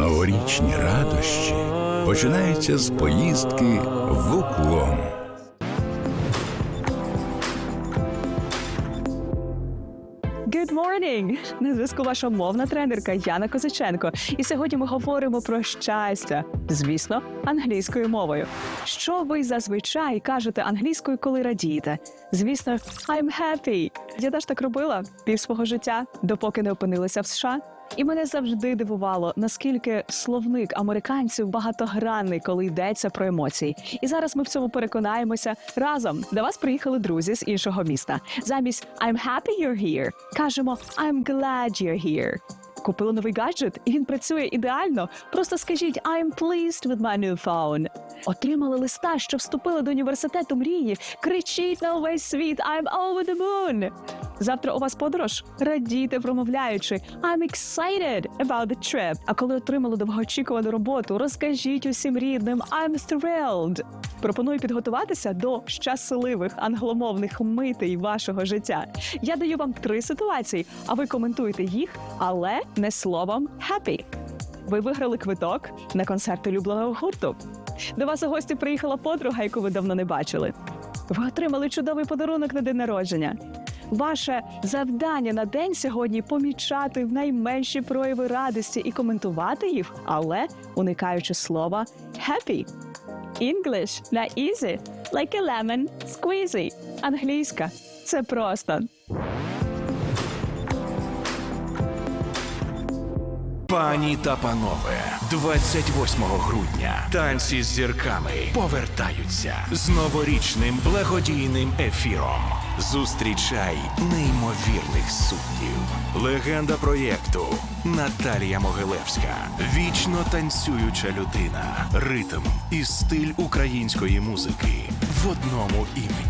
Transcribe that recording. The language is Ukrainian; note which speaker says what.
Speaker 1: Новорічні радощі починаються з поїздки в уклон.
Speaker 2: Good morning! На зв'язку ваша мовна тренерка Яна Козаченко. І сьогодні ми говоримо про щастя, звісно, англійською мовою. Що ви зазвичай кажете англійською, коли радієте? Звісно, I'm happy. Я теж так робила пів свого життя, допоки не опинилася в США. І мене завжди дивувало, наскільки словник американців багатогранний, коли йдеться про емоції. І зараз ми в цьому переконаємося разом. До вас приїхали друзі з іншого міста. Замість I'm happy you're here кажемо I'm glad you're here. Купили новий гаджет, і він працює ідеально. Просто скажіть I'm pleased with my new phone. Отримали листа, що вступили до університету мрії. Кричіть на увесь світ I'm over the moon. Завтра у вас подорож. Радійте, промовляючи I'm excited about the trip. А коли отримали довгоочікувану роботу, розкажіть усім рідним I'm thrilled. Пропоную підготуватися до щасливих англомовних митей вашого життя. Я даю вам три ситуації, а ви коментуєте їх, але не словом happy. Ви виграли квиток на концерт улюбленого гурту. До вас у гості приїхала подруга, яку ви давно не бачили. Ви отримали чудовий подарунок на день народження. Ваше завдання на день сьогодні помічати найменші прояви радості і коментувати їх, але уникаючи слова happy. English на easy, like a lemon squeezy. Англійська це просто.
Speaker 3: Пані та панове, 28 грудня танці з зірками повертаються з новорічним благодійним ефіром. Зустрічай неймовірних суддів. Легенда проєкту Наталія Могилевська. Вічно танцююча людина. Ритм і стиль української музики в одному імені.